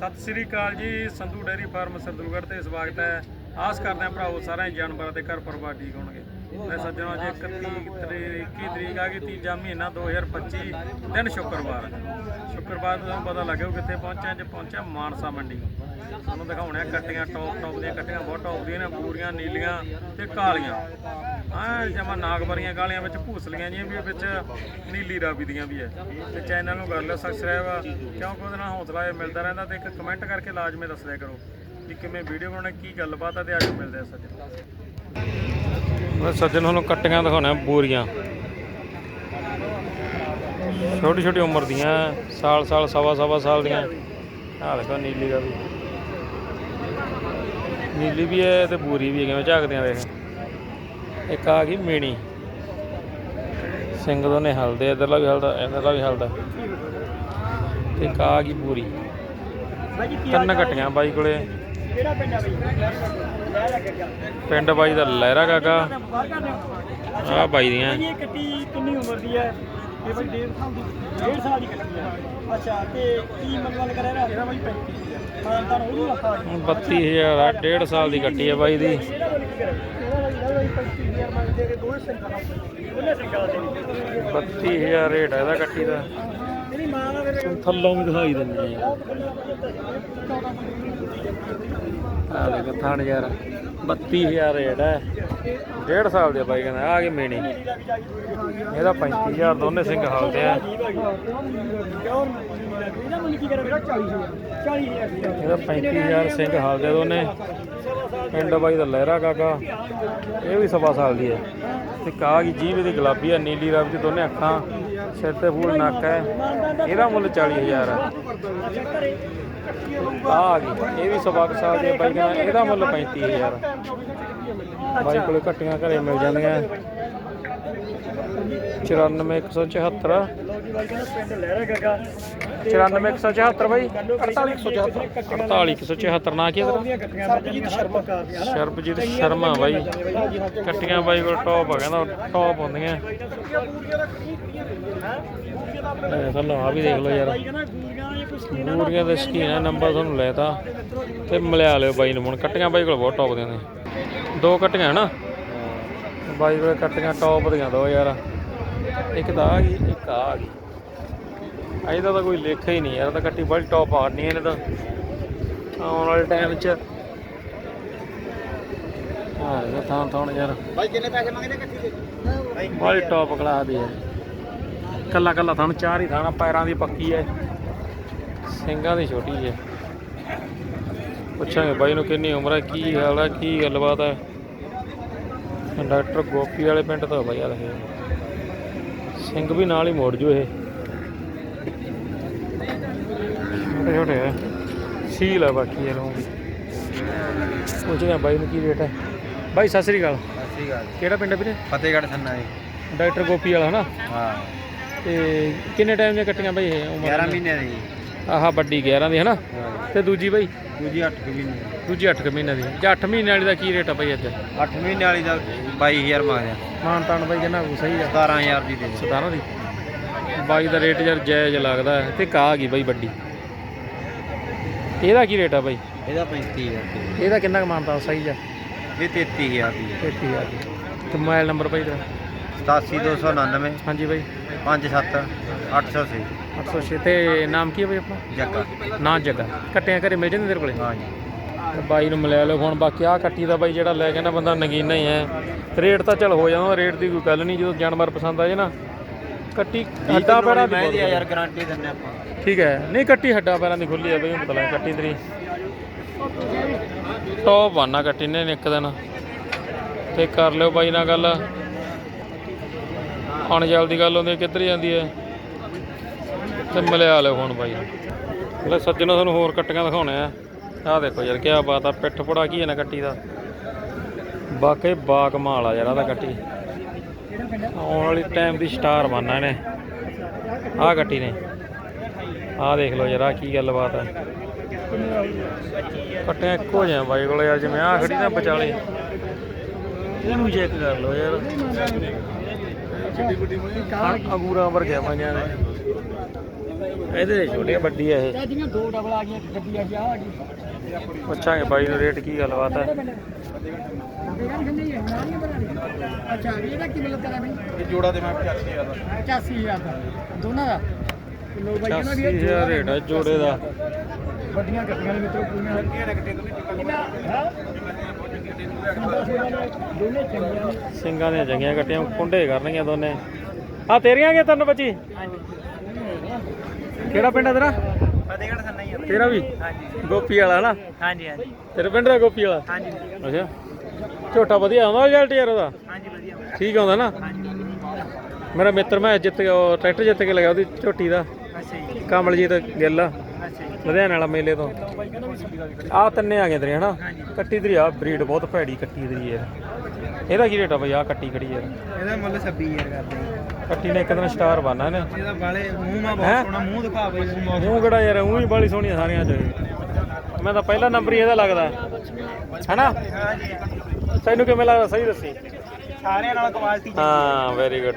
ਸਤਿ ਸ੍ਰੀ ਅਕਾਲ ਜੀ, Sandhu dairy farm Sardulgarh ਤੇ ਸਵਾਗਤ ਹੈ। ਆਸ ਕਰਦੇ ਹਾਂ ਭਰਾਵੋ, ਸਾਰਿਆਂ ਜਾਨਵਰਾਂ ਦੇ ਘਰ ਪਰਿਵਾਰ ਠੀਕ ਹੋਣਗੇ। ਮੈਂ ਸੱਜਣੋ ਅੱਜ 31 ਤਰੀਕ 21 ਤਰੀਕ ਆ ਗਈ, ਤੀਜਾ ਮਹੀਨਾ 2025 ਦਿਨ ਸ਼ੁੱਕਰਵਾਰ। ਸ਼ੁੱਕਰਵਾਰ ਨੂੰ ਤੁਹਾਨੂੰ ਪਤਾ ਲੱਗਿਆ ਕਿੱਥੇ ਪਹੁੰਚਿਆ ਅੱਜ ਪਹੁੰਚਿਆ ਮਾਨਸਾ ਮੰਡੀ। ਤੁਹਾਨੂੰ ਦਿਖਾਉਣੇ ਆ ਕੱਟੀਆਂ ਟੌਪ ਟੌਪ ਦੀਆਂ ਕੱਟੀਆਂ, ਬਹੁਤ ਟੌਪ ਦੀਆਂ ਨੇ, ਪੂਰੀਆਂ, ਨੀਲੀਆਂ ਤੇ ਕਾਲੀਆਂ। ਆ ਜਮਾ ਨਾਗਵਰੀਆਂ ਕਾਲੀਆਂ ਵਿੱਚ ਭੂਸਲੀਆਂ ਜੀਆਂ ਵੀ ਵਿੱਚ ਨੀਲੀ ਰਾਵੀ ਦੀਆਂ ਵੀ ਹੈ ਤੇ ਚੈਨਲ ਨੂੰ ਕਰ ਲਿਓ ਸਬਸਕ੍ਰਾਈਬ ਕਿਉਂਕਿ ਉਹਦੇ ਨਾਲ ਹੌਸਲਾ ਇਹ ਮਿਲਦਾ ਰਹਿੰਦਾ ਤੇ ਇੱਕ ਕਮੈਂਟ ਕਰਕੇ ਲਾਜ਼ਮੀ ਦੱਸਿਆ ਕਰੋ ਕਿ ਕਿਵੇਂ ਵੀਡੀਓ ਬਣਾਉਣਾ, ਕੀ ਗੱਲਬਾਤ ਆ ਤੇ ਅੱਜ ਮਿਲਦੇ ਆ ਸੱਜਣ। ਮੈਂ ਸੱਜਣ ਤੁਹਾਨੂੰ ਕੱਟੀਆਂ ਦਿਖਾਉਣਾ ਬੂਰੀਆਂ। ਛੋਟੀ ਛੋਟੀ ਉਮਰ ਦੀਆਂ, ਸਾਲ ਸਾਲ, ਸਵਾ ਸਵਾ ਸਾਲ ਦੀਆਂ। ਆਹ ਦੇਖੋ ਨੀਲੀ ਦਾ ਵੀ। ਨੀਲੀ ਵੀ ਹੈ ਤੇ ਬੂਰੀ ਵੀ ਹੈ ਕਿਵੇਂ ਝਾਕਦੇ ਆ ਦੇਖ। ਇੱਕ ਆ ਗਈ ਮੀਣੀ। ਸਿੰਘ ਦੋਨੇ ਹਲਦੇ, ਇਧਰਲਾ ਵੀ ਹਲਦਾ, ਇਧਰਲਾ ਵੀ ਹਲਦਾ। ਤੇ ਇੱਕ ਆ ਗਈ ਬੂਰੀ। ਤਿੰਨ ਕੱਟੀਆਂ ਬਾਈ ਕੋਲੇ। ਕਿਹੜਾ ਪਿੰਡ ਆ ਬਈ? ਪਿੰਡ ਬਾਈ ਦਾ ਲਹਿਰਾ ਕਾਕਾ। ਆ ਬਾਈ ਦੀਆਂ। ਇਹ ਕੱਟੀ ਕਿੰਨੀ ਉਮਰ ਦੀ ਹੈ? ਇਹ ਬਈ 1.5 ਸਾਲ ਦੀ 1.5 ਸਾਲ ਦੀ ਕੱਟੀ ਹੈ। ਅੱਛਾ ਤੇ ਕੀ ਮਤਲਬ ਕਰਿਆ ਨਾ ਇਹਦਾ ਬਈ 35 ਹਾਂ ਤਾਂ ਉਹ ਆਪਾਂ 32000 ਆ ਡੇਢ ਸਾਲ ਦੀ ਕੱਟੀ ਹੈ ਬਾਈ ਦੀ। ਇਹਦਾ ਬਈ ਕੀ ਕਰੇ? ਇਹਦਾ ਬਈ ਇਹਦਾ ਬਈ 35000 ਮੰਗਦੇ ਕਿ ਦੋਵੇਂ ਸਿੰਗਲ ਉਹਨੇ ਸਿੰਗਲ ਦੇ 32000 ਰੇਟ ਹੈ ਇਹਦਾ ਕੱਟੀ ਦਾ। ਇਹਦੀ ਮਾਂ ਦਾ ਮੇਰੇ ਥੱਲੋਂ ਵੀ ਦਿਖਾਈ ਦਿੰਦੇ ਆ। ਆ ਦੇਖੋ ਥਣ ਯਾਰ 32000 ਰੇਟ ਹੈ ਡੇਢ ਸਾਲ ਦੇ ਬਾਈ ਕਹਿੰਦਾ, ਆ ਗਈ ਮੇਣੀ। ਇਹਦਾ 35000 ਦੋਨੇ ਸਿੰਘ ਹਾਲਦੇ ਆ। ਇਹਦਾ ਮੁੱਲ ਕੀ ਕਰੇ ਮੇਰਾ 40000 40000 ਇਹਦਾ 35000 ਸਿੰਘ ਹਾਲਦੇ ਦੋਨੇ। ਪਿੰਡ ਬਾਈ ਦਾ ਲਹਿਰਾ ਕਾਕਾ। ਇਹ ਵੀ ਸਵਾ ਸਾਲ ਦੀ ਹੈ। ਤੇ ਕਾ ਗਈ ਜੀਭ ਦੀ ਗੁਲਾਬੀ ਹੈ ਨੀਲੀ ਰੰਗ ਦੀ ਦੋਨੇ ਅੱਖਾਂ। ਸਿਰ ਤੇ ਫੂਲ ਨੱਕ ਹੈ। ਇਹਦਾ ਮੁੱਲ 40000 ਹੈ ਆ ਆ ਗਈ। ਇਹ ਵੀ ਸਵਾ ਕੁ ਸਾਲ ਦੀ ਬਾਈ ਕਹਿੰਦਾ ਇਹਦਾ ਮੁੱਲ 35000 ਬਾਈ ਕੋਲੇ ਘੱਟੀਆਂ ਘਰੇ ਮਿਲ ਜਾਂਦੀਆਂ। 94174 ਲੋਕੀ ਬਾਈ। ਕਹਿੰਦਾ ਪਿੰਡ ਲਹਿਰਾ ਗੱਗਾ 94174 ਬਾਈ 4874 48174 ਨਾ ਕੀ ਕਰਦੀਆਂ ਸ਼ਰਬਜੀਤ ਸ਼ਰਮਾ। ਬਾਈ। ਕੱਟੀਆਂ ਬਾਈ ਕੋਲ ਟੌਪ ਆ ਕਹਿੰਦਾ ਟੌਪ ਹੁੰਦੀਆਂ। ਥੱਲੋਂ ਆ ਵੀ ਦੇਖ ਲਓ ਯਾਰ। ਬਾਈ ਮੂਰੀਆਂ ਦੇ ਸ਼ਕੀਨ ਆ ਨੰਬਰ ਤੁਹਾਨੂੰ ਲੈਤਾ ਤੇ ਮਿਲਿਆ ਲਿਓ ਬਾਈ ਨੂੰ ਹੁਣ। ਕੱਟੀਆਂ ਬਾਈ ਕੋਲ ਬਹੁਤ ਟੌਪ ਦੀਆਂ ਨੇ। ਦੋ ਕੱਟੀਆਂ ਹਨਾ? ਬਾਈ ਕੋਲ ਕੱਟੀਆਂ ਟੌਪ ਦੀਆਂ ਦੋ ਯਾਰ। ਇੱਕ ਤਾਂ ਆ ਗਈ ਇੱਕ ਆ ਗਈ। ਇਹਦਾ ਤਾਂ ਕੋਈ ਲੇਖਾ ਹੀ ਨਹੀਂ ਯਾਰ ਤਾਂ ਕੱਟੀ ਬੜੀ ਟੌਪ ਆਣੀ ਇਹਨੇ ਤਾਂ। ਆਉਣ ਵਾਲੇ ਟਾਈਮ 'ਚ। ਹਾਂ ਇਹ ਥਾਂ ਥਾਂ ਯਾਰ। ਬਾਈ ਕਿੰਨੇ ਪੈਸੇ ਮੰਗਦੇ ਕੱਟੀ ਦੇ? ਬੜੀ ਟੌਪ ਕਲਾਸ ਦੀ ਹੈ ਕੱਲਾ ਕੱਲਾ ਥਣ ਚਾਰ ਹੀ ਥਾਣਾ ਪੈਰਾਂ ਦੀ ਪੱਕੀ ਹੈ ਸਿੰਘਾਂ ਦੀ ਛੋਟੀ ਹੈ ਪੁੱਛਾਂਗੇ ਬਾਈ ਨੂੰ ਕਿੰਨੀ ਉਮਰ ਹੈ ਕੀ ਹਾਲ ਹੈ ਕੀ ਗੱਲਬਾਤ ਹੈ ਡਾਕਟਰ ਗੋਪੀ ਵਾਲੇ ਪਿੰਡ ਤੋਂ ਆ ਬਾਈ ਯਾਰ ਇਹ। ਸਿੰਘ ਵੀ ਨਾਲ ਹੀ ਮੋੜ ਜੂ ਇਹ। ਛੋਟੇ ਛੋਟੇ ਹੈ ਸੀਲ ਹੈ ਬਾਕੀ ਇਹ ਲੋਕ ਪੁੱਛਦੇ ਆ ਬਾਈ ਨੂੰ ਕੀ ਰੇਟ ਹੈ ਬਾਈ ਸਤਿ ਸ੍ਰੀ ਅਕਾਲ। ਗੱਲ ਕਿਹੜਾ ਪਿੰਡ ਵੀਰੇ? ਫਤਿਹਗੜ੍ਹ ਸੰਨਾ ਹੈ ਡਾਕਟਰ ਗੋਪੀ ਵਾਲਾ ਹਨਾ? ਹਾਂ। ਤੇ ਕਿੰਨੇ ਟਾਈਮ ਦੀਆਂ ਕੱਟੀਆਂ ਬਾਈ ਇਹ ਉਮਰ 11 ਮਹੀਨੇ ਦੀ। ਆਹ ਵੱਡੀ 11 ਦੀ ਹਾਂ। ਤੇ ਦੂਜੀ ਬਾਈ? ਦੂਜੀ 8 ਮਹੀਨੇ ਦੂਜੀ 8 ਮਹੀਨੇ ਦੀ। ਜਾਂ 8 ਮਹੀਨੇ ਵਾਲੀ ਦਾ ਕੀ ਰੇਟ ਆ ਬਾਈ ਅੱਜ? 8 ਮਹੀਨੇ ਵਾਲੀ ਦਾ 22000 ਮੰਗਦੇ ਆ ਮਾਨ ਤਾਨ ਬਾਈ ਕਿੰਨਾ ਕੁ ਸਹੀ ਆ। 17000 ਦੀ ਦੇ ਦੇ। 17 ਦੀ? ਬਾਈ ਦਾ ਰੇਟ ਯਾਰ ਜਾਇਜ਼ ਲੱਗਦਾ ਹੈ। ਤੇ ਕਾ ਆ ਗਈ ਬਾਈ ਵੱਡੀ। ਇਹਦਾ ਕੀ ਰੇਟ ਆ ਬਾਈ? ਇਹਦਾ 35000 ਦੀ। ਇਹਦਾ ਕਿੰਨਾ ਕੁ ਮਾਨ ਤਾਨ? ਸਹੀ ਆ। ਇਹ 33000 ਦੀ 33000 ਦੀ। ਤੇ ਮੋਬਾਈਲ ਨੰਬਰ ਬਾਈ ਤੇਰਾ? 87299 ਹਾਂਜੀ ਬਾਈ। 57 806 806 ਤੇ ਨਾਮ ਕੀ ਹੈ ਬਾਈ ਆਪਣਾ? ਜੱਗਾ। ਨਾ ਜੱਗਾ। ਕੱਟਿਆਂ ਘਰੇ ਮਿਲ ਜਾਂਦੇ ਤੇਰੇ ਕੋਲੇ? ਹਾਂ ਜੀ। ਤੇ ਬਾਈ ਨੂੰ ਮਿਲਿਆ ਲਓ ਹੁਣ ਬਾਕੀ ਆ ਕੱਟੀ ਦਾ ਬਾਈ ਜਿਹੜਾ ਲੈ ਕੇ ਨਾ ਬੰਦਾ ਨਗੀਨਾ ਹੀ ਹੈ। ਰੇਟ ਤਾਂ ਚੱਲ ਹੋ ਜਾਂਦਾ ਰੇਟ ਦੀ ਕੋਈ ਗੱਲ ਨਹੀਂ ਜਦੋਂ ਜਾਨਵਰ ਪਸੰਦ ਆ ਜੇ ਨਾ। ਕੱਟੀ ਹੱਡਾਂ ਪੈਰਾਂ ਦੀ ਮੈਂ ਯਾਰ ਗਾਰੰਟੀ ਦਿੰਨੇ ਆਪਾਂ। ਠੀਕ ਹੈ। ਨਹੀਂ ਕੱਟੀ ਹੱਡਾਂ ਪੈਰਾਂ ਦੀ ਖੁੱਲੀ ਹੈ ਬਈ ਹੁਣ ਪਤਾ ਕੱਟੀ ਤੇਰੀ। ਟੌਪ ਆਨਾ ਕੱਟੀ ਨੇ ਇੱਕ ਦਿਨ। ਤੇ ਕਰ ਲਿਓ ਬਾਈ ਨਾਲ ਗੱਲ। ਹੁਣ ਦੀ ਗੱਲ ਹੁੰਦੀ ਹੈ, ਕਿੱਧਰ ਜਾਂਦੀ ਹੈ? ਤੇ ਮਿਲਿਆ ਲਿਓ ਹੁਣ ਬਾਈ। ਲੈ ਸੱਜਣੋ ਤੁਹਾਨੂੰ ਹੋਰ ਕੱਟੀਆਂ ਦਿਖਾਉਣੇ ਆ। ਆਹ ਦੇਖੋ ਯਾਰ ਕੀ ਬਾਤ ਆ ਪਿੱਠ ਪੜਾ ਕੀ ਹੈ ਨਾ ਕੱਟੀ ਦਾ। ਵਾਕਈ ਬਾਕ ਮਾਲ ਆ ਯਾਰ ਆਹ ਤਾਂ ਕੱਟੀ। ਆਉਣ ਵਾਲੀ ਟਾਈਮ ਦੀ ਸਟਾਰ ਬਣਨਾ ਇਹਨੇ। ਆਹ ਕੱਟੀ ਨੇ। ਆਹ ਦੇਖ ਲਓ ਯਾਰ ਆਹ ਕੀ ਗੱਲਬਾਤ ਹੈ ਕੱਟਿਆ ਇੱਕੋ ਜਿਹਾ ਬਾਈ ਕੋਲ ਯਾਰ ਜਿਵੇਂ ਆਹ ਖੜੀ ਨਾ ਵਿਚਾਲੇ ਇਹਨੂੰ ਚੈੱਕ ਕਰ ਲਓ ਯਾਰ। ਅਗੂਰਾ ਵਰਗਿਆ ਨੇ। ਇਹਦੇ ਛੋਟੀ ਵੱਡੀ ਹੈ ਇਹ। ਇਹ ਜਿਹੜੀਆਂ ਦੋ ਡਬਲ ਆ ਗਈਆਂ ਇੱਕ ਗੱਡੀ ਆ ਗਈ ਆ ਆ ਗਈ। ਪੁੱਛਾਂਗੇ ਬਾਈ ਨੂੰ ਰੇਟ ਕੀ ਗੱਲਬਾਤ ਹੈ ਅੱਛਾ ਵੀ ਇਹਦਾ ਕੀ ਮੁੱਲ ਕਰਾ ਬਈ? ਇਹ ਜੋੜਾ ਦੇ ਮੈਂ 85000 ਦਾ। 85000 ਦਾ। ਦੋਨਾਂ ਦਾ? ਕਿਲੋ ਬਾਈ ਕਹਿੰਦਾ ਵੀ ਇਹ 80000 ਰੇਟ ਹੈ ਜੋੜੇ ਦਾ। ਵੱਡੀਆਂ ਗੱਡੀਆਂ ਨੇ ਮਿੱਤਰੋ ਪੂਰੀਆਂ। ਇਹ ਨੇ ਕਿਤੇ ਹਾਂ ਦੋਨੇ ਨੇ। ਸਿੰਘਾਂ ਦੀਆਂ ਜੰਗੀਆਂ ਕੱਟੀਆਂ ਕੁੰਡੇ ਕਰਨਗੀਆਂ ਦੋਨੇ। ਆ ਤੇਰੀਆਂ ਕਿ ਤੈਨੂੰ ਬੱਚੀ? ਕਿਹੜਾ ਪਿੰਡ ਹੈ ਤੇਰਾ? ਫਤਿਹਗੜ੍ਹ ਸੰਨਾ ਹੀ ਤੇਰਾ ਵੀ? ਹਾਂਜੀ। ਗੋਪੀ ਵਾਲਾ ਨਾ? ਹਾਂਜੀ ਹਾਂਜੀ। ਤੇਰੇ ਪਿੰਡ ਦਾ ਗੋਪੀ ਵਾਲਾ? ਹਾਂਜੀ। ਅੱਛਾ। ਝੋਟਾ ਵਧੀਆ ਆਉਂਦਾ ਰਿਜ਼ਲਟ ਯਾਰ ਉਹਦਾ? ਹਾਂਜੀ ਵਧੀਆ ਠੀਕ ਆਉਂਦਾ ਨਾ? ਮੇਰਾ ਮਿੱਤਰ ਮੈਂ ਜਿੱਤ ਕੇ ਟਰੈਕਟਰ ਜਿੱਤ ਕੇ ਲਗਾ ਉਹਦੀ ਝੋਟੀ ਦਾ। ਅੱਛਾ ਜੀ। ਕਮਲਜੀਤ ਗਿੱਲ ਲੁਧਿਆਣੇ ਵਾਲਾ ਮੇਲੇ ਤੋਂ। ਆ ਤਿੰਨੇ ਆ ਗਏ ਤੇਰੇ ਹਨਾ। ਕੱਟੀ ਤੇਰੀ ਆ ਬਰੀਡ ਬਹੁਤ ਭੈੜੀ ਕੱਟੀ ਤੇਰੀ ਯਾਰ ਇਹਦਾ ਕੀ ਰੇਟ ਆ ਬਈ ਆ ਕੱਟੀ ਖੜੀ ਯਾਰ ਇਹਦਾ ਮੁੱਲ 26000 ਕਰਦੇ ਕੱਟੀ ਨੇ ਇੱਕ ਦਿਨ ਸਟਾਰ ਬਣਨਾ ਇਹਨੇ। ਇਹਦਾ ਬਾਲੇ ਮੂੰਹ ਮਾ? ਬਹੁਤ ਸੋਹਣਾ ਮੂੰਹ ਦਿਖਾ ਬਈ। ਮੂੰਹ ਕਿਹੜਾ ਯਾਰ ਉਹੀ ਬਾਲੀ ਸੋਹਣੀਆਂ ਸਾਰੀਆਂ ਚ। ਮੈਂ ਤਾਂ ਪਹਿਲਾ ਨੰਬਰ ਹੀ ਇਹਦਾ ਲੱਗਦਾ। ਹਨਾ? ਤੈਨੂੰ ਕਿਵੇਂ ਲੱਗਦਾ ਸਹੀ ਦੱਸੀ? ਸਾਰਿਆਂ ਨਾਲ ਕੁਆਲਿਟੀ ਹਾਂ ਵੈਰੀ ਗੁੱਡ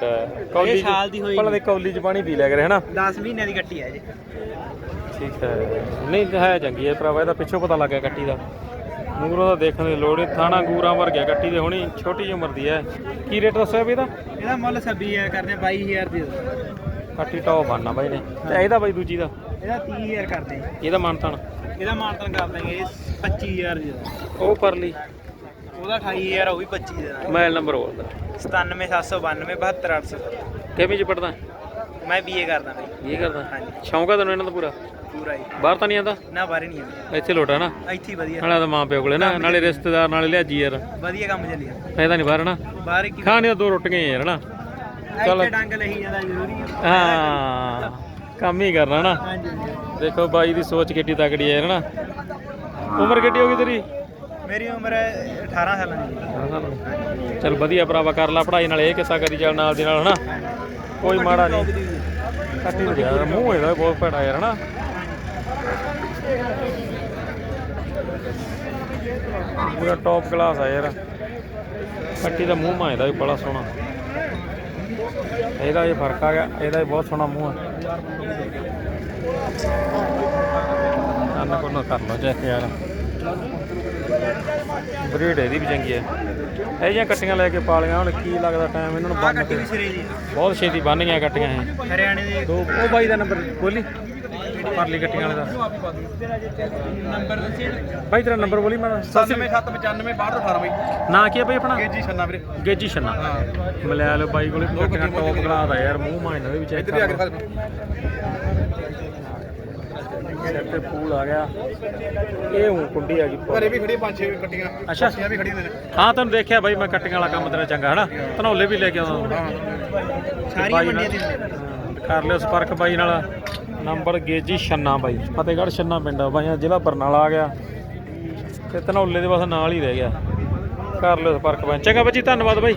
ਕੌਲੀ ਚ- ਸਾਲ ਦੀ ਹੋਈ ਪਹਿਲਾਂ ਦੇ ਕੌਲੀ ਚ ਪਾਣੀ ਪੀ ਲਿਆ ਕਰੇ ਹਨਾ? 10 ਮਹੀਨਿਆਂ ਦੀ ਗੱਟੀ ਹੈ ਜੀ ਠੀਕ ਹੈ। ਨਹੀਂ ਹੈ ਚੰਗੀ ਹੈ ਭਰਾਵਾ ਇਹਦਾ ਪਿੱਛੋਂ ਪਤਾ ਲੱਗ ਗਿਆ ਕੱਟੀ ਦਾ। ਮੂਰੋਂ ਦਾ ਦੇਖਣ ਦੀ ਲੋੜ ਨਹੀਂ ਥਾਣਾ ਗੂਰਾਂ ਵਰ ਗਿਆ ਕੱਟੀ ਦੇ ਹੁਣੀ ਛੋਟੀ ਜਿਹੀ ਉਮਰ ਦੀ ਹੈ। ਕੀ ਰੇਟ ਦੱਸਿਆ ਵੀ ਇਹਦਾ? ਇਹਦਾ ਮੁੱਲ 26000 ਕਰਦੇ 22000 ਦੇ ਕੱਟੀ ਟੌਪ ਬਣਨਾ ਬਾਈ ਨੇ। ਤੇ ਇਹਦਾ ਬਾਈ ਦੂਜੀ ਦਾ? ਇਹਦਾ 30000 ਕਰਦੇ। ਇਹਦਾ ਮਾਨਤਾਨ? ਇਹਦਾ ਮਾਨਤਨ ਕਰ ਦਾਂਗੇ 25000 ਦੇ। ਉਹ ਪਰਲੀ। ਉਹਦਾ 28000 ਉਹ ਵੀ 25 ਦੇ ਮੋਬਾਈਲ ਨੰਬਰ ਬੋਲਦਾ 97792 72800 ਕਿਵੇਂ ਚ ਪੜਦਾ ਮੈਂ ਬੀਏ ਕਰਦਾ ਬਈ। ਇਹ ਕਰਦਾ? ਹਾਂਜੀ। ਸ਼ੌਂਕ ਆ ਤੈਨੂੰ ਇਹਨਾਂ ਦਾ ਪੂਰਾ? ਪੂਰਾ ਹੀ। ਬਾਹਰ ਤਾਂ ਨਹੀਂ ਆਂਦਾ ਨਾ ਬਾਰੇ ਨਹੀਂ ਆਉਂਦਾ। ਇੱਥੇ ਲੋਟਾ ਨਾ? ਇੱਥੇ ਹੀ ਵਧੀਆ। ਨਾਲੇ ਤਾਂ ਮਾਂ ਪਿਓ ਕੋਲੇ ਨਾ ਨਾਲੇ ਰਿਸ਼ਤੇਦਾਰ ਨਾਲੇ ਲਿਆਜੀ ਯਾਰ। ਵਧੀਆ ਕੰਮ ਚੱਲੀ ਜਾਂਦਾ। ਫਾਇਦਾ ਨਹੀਂ ਬਾਹਰ ਨਾ ਬਾਹਰ ਕੀ ਖਾਣੀਆਂ ਦੋ ਰੋਟੀਆਂ ਹੀ ਯਾਰ ਨਾ। ਚੱਲ। ਇੱਥੇ ਡੰਗ ਲਈ ਜਾਂਦਾ ਜ਼ਰੂਰੀ ਹੈ ਹਾਂ ਕੰਮ ਹੀ ਕਰਨਾ ਨਾ। ਦੇਖੋ ਬਾਈ ਦੀ ਸੋਚ ਕਿੱਡੀ ਤਕੜੀ ਹੈ ਨਾ। ਉਮਰ ਕਿੱਡੀ ਹੋ ਗਈ ਤੇਰੀ? ਮੇਰੀ ਉਮਰ 18 ਸਾਲਾਂ ਦੀ। ਚਲ ਵਧੀਆ ਭਰਾਵਾ ਕਰ ਲਾ ਪੜ੍ਹਾਈ ਨਾਲ ਇਹ ਕਿੱਸਾ ਕਰੀ ਚੱਲ ਨਾਲ ਦੀ ਨਾਲ ਹਨਾ। ਕੋਈ ਮਾੜਾ ਨਹੀਂ। ਕੱਟੀ ਯਾਰ ਮੂੰਹ ਇਹਦਾ ਬਹੁਤ ਭੈੜਾ ਯਾਰ ਹਨਾ। ਪੂਰਾ ਟੌਪ ਕਲਾਸ ਆ ਯਾਰ। ਕੱਟੀ ਦਾ ਮੂੰਹ ਮਾ ਇਹਦਾ ਵੀ ਬੜਾ ਸੋਹਣਾ। ਇਹਦਾ ਇਹ ਫ਼ਰਕ ਆ ਗਿਆ ਇਹਦਾ ਵੀ ਬਹੁਤ ਸੋਹਣਾ ਮੂੰਹ ਆ। ਅੰਨ ਕੋਲ ਨਾ ਕਰ ਲੋ ਚੈੱਕ ਯਾਰ। ਬਰੀਡ ਇਹਦੀ ਵੀ ਚੰਗੀ ਹੈ ਇਹ ਜਿਹੀਆਂ ਕੱਟੀਆਂ ਲੈ ਕੇ ਪਾਲੀਆਂ ਹੁਣ ਕੀ ਲੱਗਦਾ ਟਾਈਮ ਇਹਨਾਂ ਨੂੰ ਬੰਨ ਕੇ। ਬਹੁਤ ਛੇਤੀ ਬੰਨ ਗਈਆਂ ਕੱਟੀਆਂ ਇਹ। ਹਰਿਆਣੇ ਦੋ ਉਹ ਬਾਈ ਦਾ ਨੰਬਰ ਬੋਲੀ ਪਰਲੀ ਕੱਟੀਆਂ ਵਾਲੇ ਦਾ। ਨੰਬਰ ਦੱਸੇ ਬਾਈ ਤੇਰਾ ਨੰਬਰ ਬੋਲੀ ਮੈਂ 9795 6218 ਬਈ। ਨਾਂ ਕੀ ਹੈ ਬਾਈ ਆਪਣਾ? ਕੇਜੀ ਛੰਨਾ ਵੀਰੇ। ਗੇਜੀ ਛੰਨਾ। ਮਿਲਿਆ ਲੋ ਬਾਈ ਕੋਲੇ ਕੱਟੀਆਂ ਟੌਪ ਕਲਾਸ ਆ ਯਾਰ ਮੂੰਹ ਮਾਇਨਾ ਦੇ ਵਿੱਚ ਇੱਧਰ ਆ ਕੇ ਸਿਰ ਤੇ ਫੂਲ ਆ ਗਿਆ। ਇਹ ਹੂੰ ਕੁੰਡੀ ਆ ਗਈ। ਘਰੇ ਵੀ ਖੜੀ ਪੰਜ ਛੇ ਕੱਟੀਆਂ ਅੱਛਾ। ਕੱਟੀਆਂ ਵੀ ਖੜੀਆਂ ਨੇ। ਹਾਂ ਤੈਨੂੰ ਦੇਖਿਆ ਬਾਈ ਮੈਂ ਕੱਟੀਆਂ ਵਾਲਾ ਕੰਮ ਤੇਰਾ ਚੰਗਾ ਹਨਾ? ਧਨੌਲੇ ਵੀ ਲੈ ਕੇ ਆਉਂਦਾ। ਸਾਰੀਆਂ ਬਾਈ ਮੰਡੀਆਂ ਦੀ। ਕਰ ਲਿਓ ਸੰਪਰਕ ਬਾਈ ਨਾਲ। ਨੰਬਰ ਗੇਜੀ ਛੰਨਾ ਬਾਈ। ਫਤਿਹਗੜ੍ਹ ਛੰਨਾ ਪਿੰਡ ਆ ਬਾਈਆਂ ਜ਼ਿਲ੍ਹਾ ਬਰਨਾਲਾ ਆ ਗਿਆ। ਤੇ ਧਨੌਲੇ ਦੇ ਬਸ ਨਾਲ ਹੀ ਰਹਿ ਗਿਆ। ਕਰ ਲਿਓ ਸੰਪਰਕ ਬਾਈ। ਚੰਗਾ ਬੱਜੀ ਧੰਨਵਾਦ ਬਾਈ।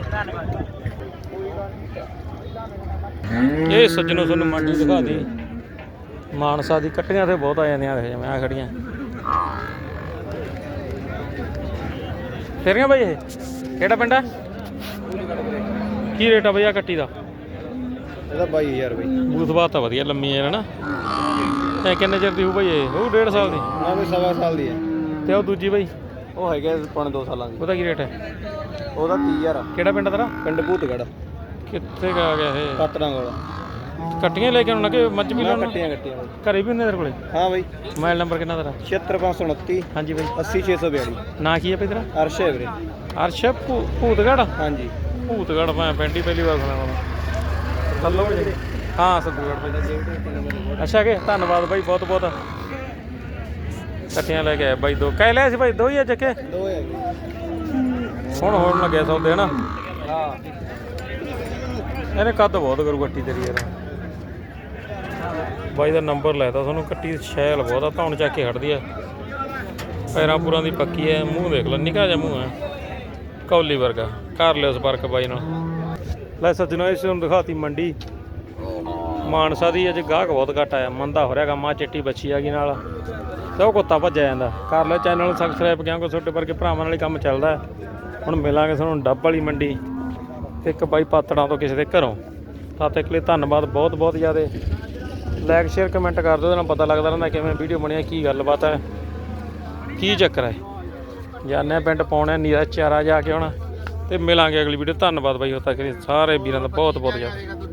ਇਹ ਸੱਜਣੋ ਤੁਹਾਨੂੰ ਮੰਡੀ ਦਿਖਾ ਦੀ। ਮਾਨਸਾ ਦੀ ਕੱਟੀਆਂ ਤੇ ਬਹੁਤ ਆ ਜਾਂਦੀਆਂ ਵੇਖ ਜਿਵੇਂ ਆ ਖੜੀਆਂ। ਤੇਰੀਆਂ ਬਾਈ ਇਹ? ਕਿਹੜਾ ਪਿੰਡ ਆ? ਕੀ ਰੇਟ ਆ ਬਈ ਆ ਕੱਟੀ ਦਾ? ਇਹਦਾ 22000 ਬਈ। ਬੂਥ ਬਾਤ ਤਾਂ ਵਧੀਆ ਲੰਮੀ ਹੈ ਨਾ? ਇਹ ਕਿੰਨੇ ਚਿਰ ਦੀ ਹੋ ਬਈ ਇਹ? ਉਹ ਡੇਢ ਸਾਲ ਦੀ। ਨਾ ਵੀ ਸਵਾ ਸਾਲ ਦੀ ਹੈ। ਤੇ ਉਹ ਦੂਜੀ ਬਈ? ਉਹ ਹੈਗਾ ਪੌਣੇ 2 ਸਾਲਾਂ ਦੀ। ਉਹਦਾ ਕੀ ਰੇਟ ਹੈ? ਉਹਦਾ 30000 ਕਿਹੜਾ ਪਿੰਡ ਤੇਰਾ? ਪਿੰਡ ਭੂਤਗੜ ਕਿੱਥੇ ਕੁ ਆ ਗਿਆ ਇਹ? ਪਾਤੜਾਂ ਕੋਲ। ਕੱਟੀਆਂ ਲੈ ਕੇ ਆਉਣਾ ਕਿ ਮੱਝ ਵੀ ਲਾਉਣਾ ਕੱਟੀਆਂ ਕੱਟੀਆਂ ਬਈ। ਘਰੇ ਵੀ ਹੁੰਦੇ ਤੇਰੇ ਕੋਲੇ? ਹਾਂ ਬਈ। ਮੋਬਾਈਲ ਨੰਬਰ ਕਿੰਨਾ ਤੇਰਾ? 76529 ਹਾਂਜੀ ਬਈ। 80642 ਨਾਂ ਕੀ ਹੈ ਬਈ ਤੇਰਾ? ਅਰਸ਼ ਹੈ ਵੀਰੇ। ਅਰਸ਼ ਭੂ- ਭੂਤਗੜ੍ਹ? ਹਾਂਜੀ। ਭੂਤਗੜ੍ਹ ਮੈਂ ਪਿੰਡ ਹੀ ਪਹਿਲੀ ਵਾਰ ਸੁਣਿਆ ਵਾ ਹੱਲੋ ਜੀ ਹਾਂ ਸਤਿਗੁਰਗੜ੍ਹ ਬਈ ਅੱਛਾ ਕਿ ਧੰਨਵਾਦ ਬਾਈ ਬਹੁਤ ਬਹੁਤ। ਕੱਟੀਆਂ ਲੈ ਕੇ ਆਏ ਬਾਈ ਦੋ। ਕਹਿ ਲਿਆ ਸੀ ਬਾਈ ਦੋ ਹੀ ਆ ਚੱਕੇ? ਦੋ ਹੈਗੇ ਹੁਣ ਹੋਣ ਲੱਗੇ ਸੌਦੇ ਹਨਾ? ਹਾਂ। ਇਹਨੇ ਕੱਦ ਬਹੁਤ ਕਰੂ ਕੱਟੀ ਤੇਰੀ ਯਾਰ। ਬਾਈ ਦਾ ਨੰਬਰ ਲੈਤਾ ਤੁਹਾਨੂੰ ਕੱਟੀ ਸ਼ੈਲ ਬਹੁਤ ਆ ਧੌਣ ਚੱਕ ਕੇ ਖੜਦੀ ਆ। ਪੈਰਾਂ ਪੂਰਾਂ ਦੀ ਪੱਕੀ ਐ ਮੂੰਹ ਦੇਖ ਲਓ ਨਿਕਾ ਜਿਹਾ ਮੂੰਹ ਐ। ਕੌਲੀ ਵਰਗਾ ਕਰ ਲਿਓ ਸੰਪਰਕ ਬਾਈ ਨਾਲ। ਲੈ ਸੱਜਣੋ ਇਸ ਨੂੰ ਦਿਖਾਤੀ ਮੰਡੀ। ਮਾਨਸਾ ਦੀ ਅੱਜ ਗਾਹਕ ਬਹੁਤ ਘੱਟ ਆਇਆ, ਮੰਦਾ ਹੋ ਰਿਹਾ ਕੰਮ ਚਿੱਟੀ ਬੱਚੀ ਆ ਗਈ ਨਾਲ। ਤੇ ਉਹ ਕੁੱਤਾ ਭੱਜਿਆ ਜਾਂਦਾ। ਕਰ ਲਓ ਚੈਨਲ ਨੂੰ ਸਬਸਕ੍ਰਾਈਬ ਕਿਉਂਕਿ ਛੋਟੇ ਵਰਗੇ ਭਰਾਵਾਂ ਨਾਲ ਹੀ ਕੰਮ ਚੱਲਦਾ ਹੁਣ ਮਿਲਾਂਗੇ ਤੁਹਾਨੂੰ ਡੱਬ ਵਾਲੀ ਮੰਡੀ। ਤੇ ਇੱਕ ਬਾਈ ਪਾਤੜਾਂ ਤੋਂ ਕਿਸੇ ਦੇ ਘਰੋਂ। ਤਾਂ ਤੱਕ ਲਈ ਧੰਨਵਾਦ ਬਹੁਤ ਬਹੁਤ ਜ਼ਿਆਦੇ। ਲਾਈਕ ਸ਼ੇਅਰ ਕਮੈਂਟ ਕਰ ਦਿਓ ਉਹਦੇ ਨਾਲ ਪਤਾ ਲੱਗਦਾ ਰਹਿੰਦਾ ਕਿਵੇਂ ਵੀਡੀਓ ਬਣਿਆ ਕੀ ਗੱਲਬਾਤ ਹੈ। ਕੀ ਚੱਕਰ ਹੈ? ਜਾਣੇ ਪਿੰਡ ਪਾਉਣਾ ਨੀਰਾ ਚਾਰਾ ਜਾ ਕੇ ਹੁਣ ਤੇ ਮਿਲਾਂਗੇ ਅਗਲੀ ਵੀਡੀਓ ਧੰਨਵਾਦ ਬਾਈ ਹੋ ਤੱਕ ਸਾਰੇ ਵੀਰਾਂ ਦਾ ਬਹੁਤ ਬਹੁਤ ਜ਼ਿਆਦਾ।